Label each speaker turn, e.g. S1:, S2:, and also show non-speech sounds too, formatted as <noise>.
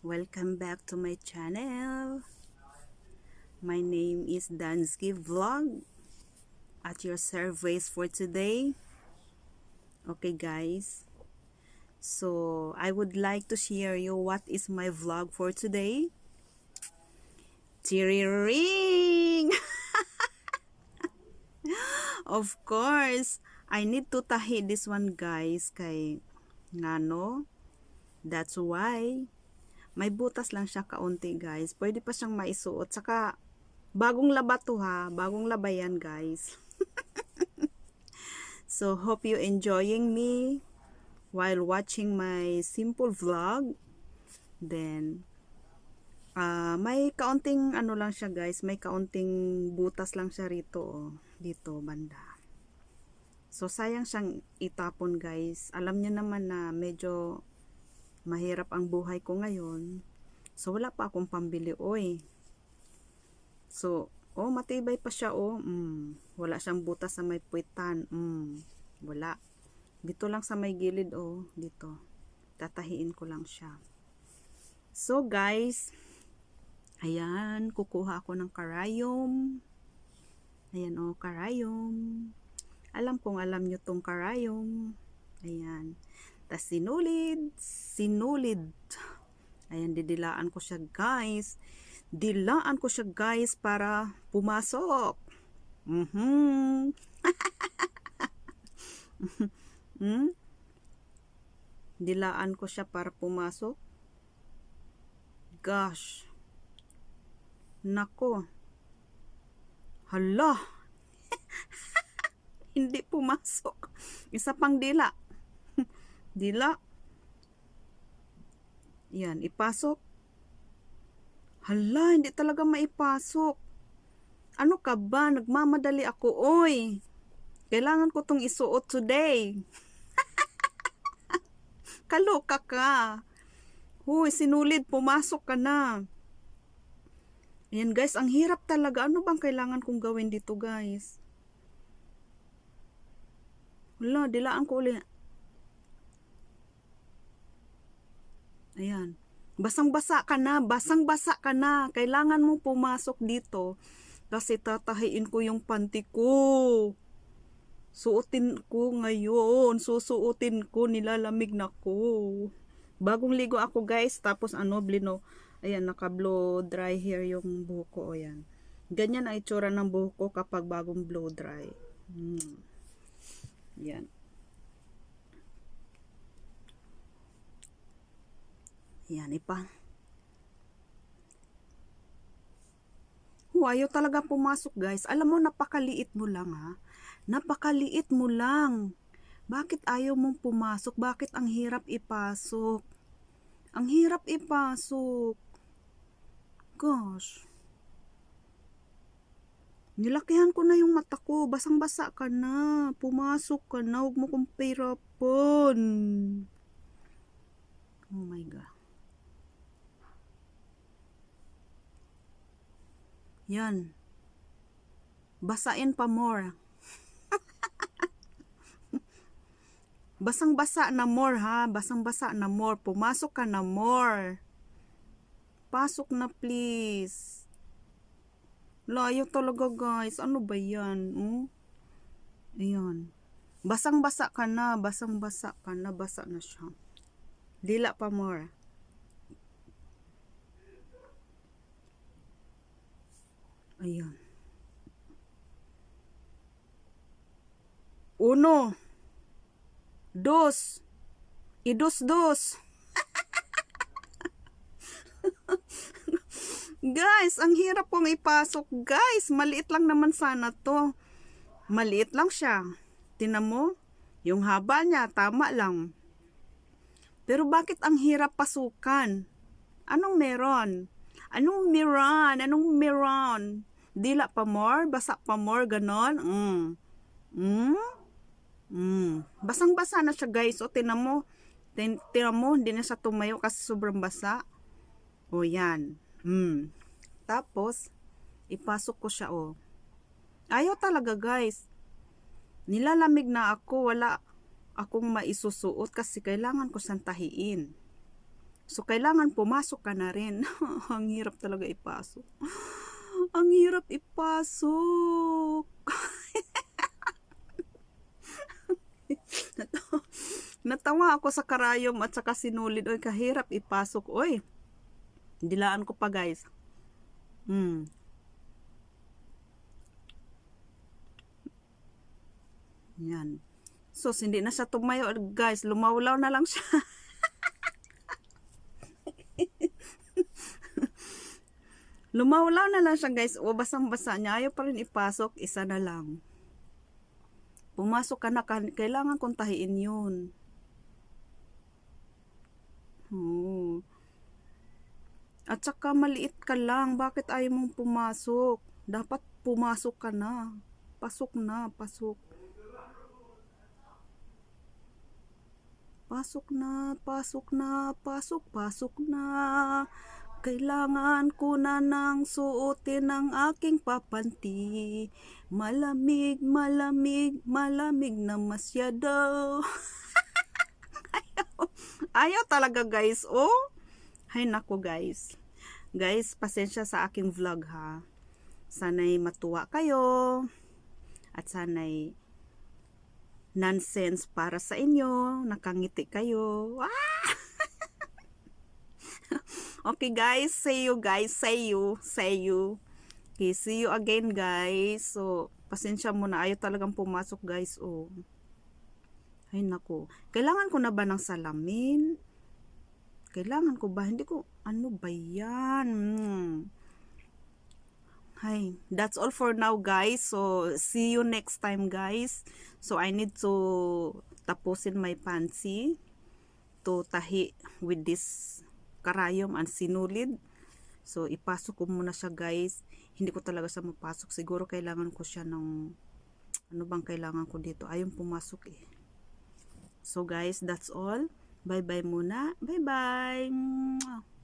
S1: Welcome back to my channel. My name is Dansky Vlog. At your surveys for today. Okay guys. So, I would like to share you what is my vlog for today. Tiriring! <laughs> of course, I need to tahi this one guys kay ngano. That's why may butas lang siya kaunti guys. Pwede pa siyang maisuot. Saka bagong laba to ha. Bagong laba yan guys. <laughs> so hope you enjoying me while watching my simple vlog. Then ah may kaunting ano lang siya guys. May kaunting butas lang siya rito. Oh, dito banda. So sayang siyang itapon guys. Alam niyo naman na medyo mahirap ang buhay ko ngayon. So, wala pa akong pambili, oy. So, oh, matibay pa siya, oh. Mm, wala siyang butas sa may puwitan. Mm, wala. Dito lang sa may gilid, oh. Dito. Tatahiin ko lang siya. So, guys, ayan, kukuha ako ng karayom. Ayan, oh, karayom. Alam kong alam nyo tong karayom. Ayan. Tas sinulid, sinulid. Ayan, didilaan ko siya guys. Dilaan ko siya guys para pumasok. Mhm. hmm? <laughs> Dilaan ko siya para pumasok. Gosh. Nako. Hala. <laughs> Hindi pumasok. Isa pang dila. Dila. Yan, ipasok. Hala, hindi talaga maipasok. Ano ka ba? Nagmamadali ako, oy. Kailangan ko tong isuot today. <laughs> Kaloka ka. Huy, sinulid, pumasok ka na. Ayan guys, ang hirap talaga. Ano bang kailangan kong gawin dito guys? Wala, dilaan ko ulit. Ayan. Basang-basa ka na, basang-basa ka na. Kailangan mo pumasok dito kasi tatahiin ko yung panty ko. Suotin ko ngayon. Susuotin ko, nilalamig na ko. Bagong ligo ako guys, tapos ano, blino. Ayan, naka-blow dry hair yung buhok ko. Ayan. Ganyan ang itsura ng buhok ko kapag bagong blow dry. Hmm. Yan. Yan, ipa. Ayaw talaga pumasok, guys. Alam mo, napakaliit mo lang, ha? Napakaliit mo lang. Bakit ayaw mong pumasok? Bakit ang hirap ipasok? Ang hirap ipasok. Gosh. Nilakihan ko na yung mata ko. Basang-basa ka na. Pumasok ka na. Huwag mo kong pahirapan. Oh my God. Yan. Basain pa more. <laughs> Basang-basa na more ha. Basang-basa na more. Pumasok ka na more. Pasok na please. Layo talaga guys. Ano ba yan? Hmm? Ayan. Basang-basa ka na. Basang-basa ka na. Basa na siya. Dila pa more. Ayan. Uno. Dos. Idos-dos. <laughs> Guys, ang hirap kong ipasok. Guys, maliit lang naman sana to. Maliit lang siya. Tinan mo, yung haba niya, tama lang. Pero bakit ang hirap pasukan? Anong meron? Anong meron? Anong meron? Dila pa more? Basa pa more? Ganon? Mm. Mm? Mm. Basang-basa na siya guys. O, tinan mo. Tin tinan mo, hindi na siya tumayo kasi sobrang basa. O, yan. Mm. Tapos, ipasok ko siya, o. Ayaw talaga guys. Nilalamig na ako. Wala akong maisusuot kasi kailangan ko siyang tahiin. So, kailangan pumasok ka na rin. <laughs> Ang hirap talaga ipasok. Ang hirap ipasok. <laughs> Natawa- ako sa karayom at saka sinulid. Oy, kahirap ipasok. Oy, dilaan ko pa guys. Hmm. Yan. So, hindi na siya tumayo. Guys, lumawlaw na lang siya. <laughs> Lumawlaw na lang siya guys. O basang-basa niya. Ayaw pa rin ipasok. Isa na lang. Pumasok ka na. ka- Kailangan kong tahiin yun. Oo. At saka maliit ka lang. Bakit ayaw mong pumasok? Dapat pumasok ka na. Pasok na. Pasok. Pasok na, pasok na, pasok, pasok na. Kailangan ko na nang suotin ang aking papanti. Malamig, malamig, malamig na masyado. <laughs> ayaw, ayaw talaga guys, oh. Hay nako guys. Guys, pasensya sa aking vlog ha. Sana'y matuwa kayo. At sana'y nonsense para sa inyo. Nakangiti kayo. Ah! Okay guys, see you guys, see you, see you. Okay, see you again guys. So, pasensya muna. Ayaw talagang pumasok guys. Oh. Ay nako. Kailangan ko na ba ng salamin? Kailangan ko ba? Hindi ko, ano ba yan? Hmm. That's all for now guys. So, see you next time guys. So, I need to tapusin my pansi to tahi with this karayom and sinulid. So, ipasok ko muna siya guys. Hindi ko talaga siya mapasok. Siguro kailangan ko siya ng ano bang kailangan ko dito. Ayaw pumasok eh. So guys, that's all. Bye-bye muna. Bye-bye.